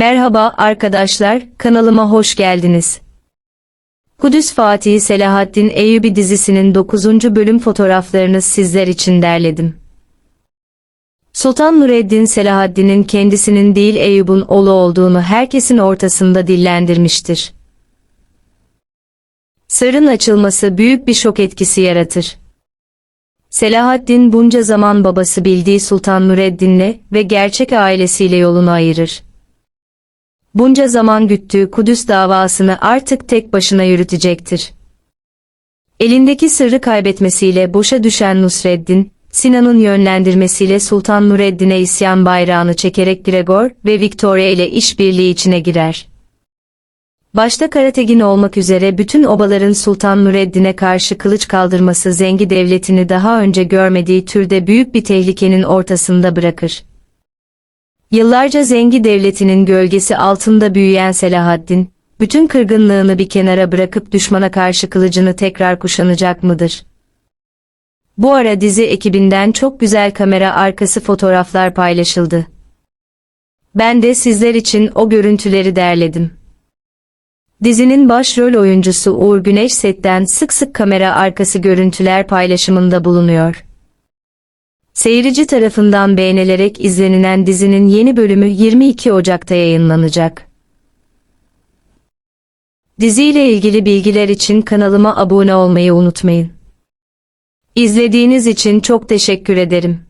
Merhaba arkadaşlar, kanalıma hoş geldiniz. Kudüs Fatih Selahaddin Eyyubi dizisinin 9. bölüm fotoğraflarını sizler için derledim. Sultan Nureddin Selahaddin'in kendisinin değil Eyyub'un oğlu olduğunu herkesin ortasında dillendirmiştir. Sırrın açılması büyük bir şok etkisi yaratır. Selahaddin bunca zaman babası bildiği Sultan Nureddin'le ve gerçek ailesiyle yolunu ayırır. Bunca zaman güttüğü Kudüs davasını artık tek başına yürütecektir. Elindeki sırrı kaybetmesiyle boşa düşen Nusreddin, Sinan'ın yönlendirmesiyle Sultan Nureddin'e isyan bayrağını çekerek Gregor ve Victoria ile işbirliği içine girer. Başta Karategin olmak üzere bütün obaların Sultan Nureddin'e karşı kılıç kaldırması Zengi devletini daha önce görmediği türde büyük bir tehlikenin ortasında bırakır. Yıllarca Zengi devletinin gölgesi altında büyüyen Selahaddin, bütün kırgınlığını bir kenara bırakıp düşmana karşı kılıcını tekrar kuşanacak mıdır? Bu ara dizi ekibinden çok güzel kamera arkası fotoğraflar paylaşıldı. Ben de sizler için o görüntüleri derledim. Dizinin başrol oyuncusu Uğur Güneş setten sık sık kamera arkası görüntüler paylaşımında bulunuyor. Seyirci tarafından beğenilerek izlenilen dizinin yeni bölümü 22 Ocak'ta yayınlanacak. Diziyle ilgili bilgiler için kanalıma abone olmayı unutmayın. İzlediğiniz için çok teşekkür ederim.